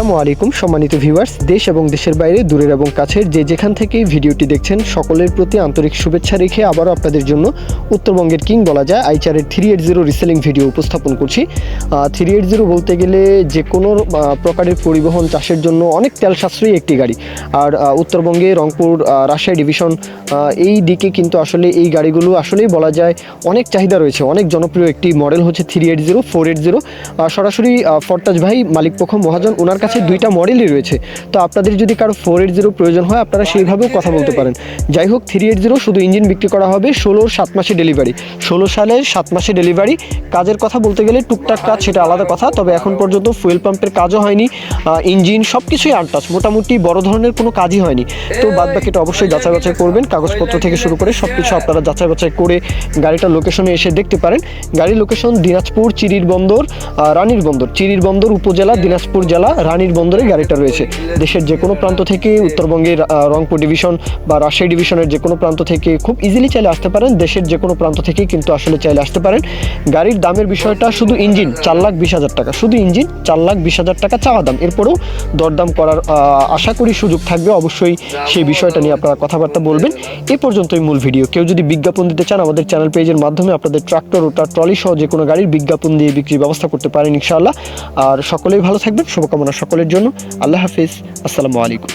আসসালামু আলাইকুম, সম্মানিত ভিউয়ার্স, দেশ এবং দেশের বাইরে, দূরের এবং কাছের যে যেখান থেকে ভিডিওটি দেখছেন, সকলের প্রতি আন্তরিক শুভেচ্ছা রেখে আবারও আপনাদের জন্য উত্তরবঙ্গের কিং বলা যায়, আইচারের three eight zero reselling video উপস্থাপন করছি। থ্রি এইট জিরো বলতে গেলে যে কোনো প্রকারের পরিবহন চাষের জন্য অনেক তেল সাশ্রয়ী একটি গাড়ি। আর উত্তরবঙ্গে রংপুর রাজশাহী ডিভিশন এই দিকে কিন্তু আসলে এই গাড়িগুলো আসলেই বলা যায় অনেক চাহিদা রয়েছে, অনেক জনপ্রিয় একটি মডেল হচ্ছে three eight zero, four eight zero. সরাসরি ফরতাজ ভাই মালিকপক্ষ মহাজন ওনার কাছে দুইটা মডেলই রয়েছে। তো আপনাদের যদি কারও ফোর এইট জিরো প্রয়োজন হয়, আপনারা সেইভাবেও কথা বলতে পারেন। যাই হোক থ্রি এইট জিরো শুধু ইঞ্জিন বিক্রি করা হবে ষোলোর সাত মাসে ডেলিভারি ষোলো সালের সাত মাসে ডেলিভারি কাজের কথা বলতে গেলে টুকটাক কাজ, সেটা আলাদা কথা। তবে এখন পর্যন্ত ফুয়েল পাম্পের কাজও হয়নি। ইঞ্জিন সব কিছুই আনটাচ মোটামুটি বড় ধরনের কোনো কাজই হয়নি। তো বাদ বাকিটা অবশ্যই যাচাই বাছাই করবেন। কাগজপত্র থেকে শুরু করে সব কিছু আপনারা যাচাই বাছাই করে গাড়িটার লোকেশনে এসে দেখতে পারেন। গাড়ির লোকেশন দিনাজপুর চিরির বন্দর রানীর বন্দর চিরির বন্দর উপজেলা, দিনাজপুর জেলা রানীর বন্দরে গাড়িটা রয়েছে। দেশের যে কোনো প্রান্ত থেকে উত্তরবঙ্গের রংপুর ডিভিশন বা রাজশাহী ডিভিশনের যে কোনো প্রান্ত থেকে খুব ইজিলি চাইলে আসতে পারেন। দেশের যে কোনো প্রান্ত থেকেই কিন্তু আসলে চাইলে আসতে পারেন। গাড়ির দামের বিষয়টা শুধু ইঞ্জিন, চার লাখ বিশ হাজার টাকা। শুধু ইঞ্জিন, চার লাখ বিশ হাজার টাকা চাওয়া দাম। এরপরেও দরদাম করার আশা করি সুযোগ থাকবে। অবশ্যই সেই বিষয়টা নিয়ে আপনারা কথাবার্তা বলবেন। এই পর্যন্তই মূল ভিডিও কেউ যদি বিজ্ঞাপন দিতে চান, আমাদের চ্যানেল পেজের মাধ্যমে আপনাদের ট্রাক্টর ওটা ট্রলি সহ যে কোনো গাড়ির বিজ্ঞাপন দিয়ে বিক্রির ব্যবস্থা করতে পারেন ইনশাআল্লাহ। আর সকলেই ভালো থাকবেন। শুভকামনা সকলের জন্য। আল্লাহ হাফিজ। আসসালামু আলাইকুম।